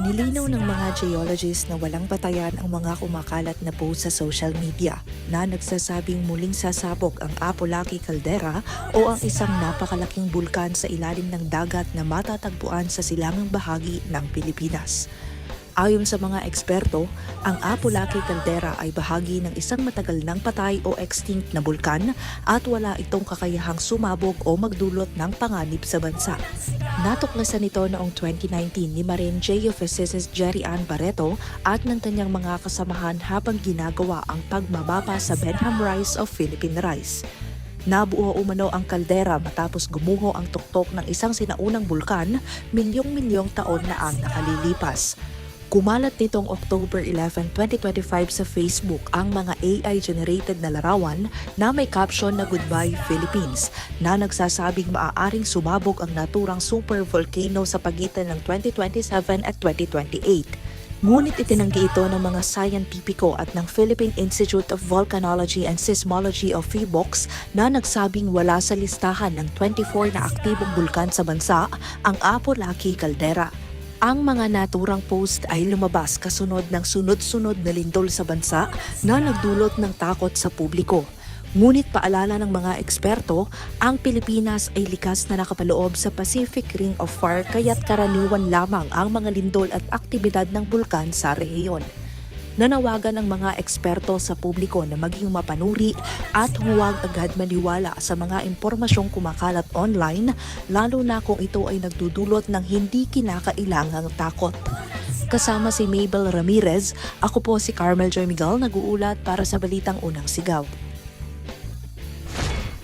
Nilinaw ng mga geologists na walang batayan ang mga kumakalat na post sa social media na nagsasabing muling sasabog ang Apolaki Caldera o ang isang napakalaking bulkan sa ilalim ng dagat na matatagpuan sa silangang bahagi ng Pilipinas. Ayon sa mga eksperto, ang Apolaki Caldera ay bahagi ng isang matagal nang patay o extinct na bulkan at wala itong kakayahang sumabog o magdulot ng panganib sa bansa. Natuklasan ito noong 2019 ni Marine Geophysicist Jerry Ann Barreto at ng kanyang mga kasamahan habang ginagawa ang pagmamapa sa Benham Rise of Philippine Rice. Nabuo umano ang kaldera matapos gumuho ang tuktok ng isang sinaunang bulkan milyong-milyong taon na ang nakalilipas. Kumalat nitong October 11, 2025 sa Facebook ang mga AI-generated na larawan na may caption na Goodbye Philippines na nagsasabing maaaring sumabog ang naturang supervolcano sa pagitan ng 2027 at 2028. Ngunit itinanggi ito ng mga scientifico at ng Philippine Institute of Volcanology and Seismology of PHIVOLCS na nagsabing wala sa listahan ng 24 na aktibong bulkan sa bansa ang Apolaki Caldera. Ang mga naturang post ay lumabas kasunod ng sunod-sunod na lindol sa bansa na nagdulot ng takot sa publiko. Ngunit paalala ng mga eksperto, ang Pilipinas ay likas na nakapaloob sa Pacific Ring of Fire kaya't karaniwan lamang ang mga lindol at aktibidad ng bulkan sa rehiyon. Nanawagan ang mga eksperto sa publiko na maging mapanuri at huwag agad maniwala sa mga impormasyong kumakalat online lalo na kung ito ay nagdudulot ng hindi kinakailangang takot. Kasama si Mabel Ramirez, ako po si Carmel Joy Miguel nag-uulat para sa Balitang Unang Sigaw.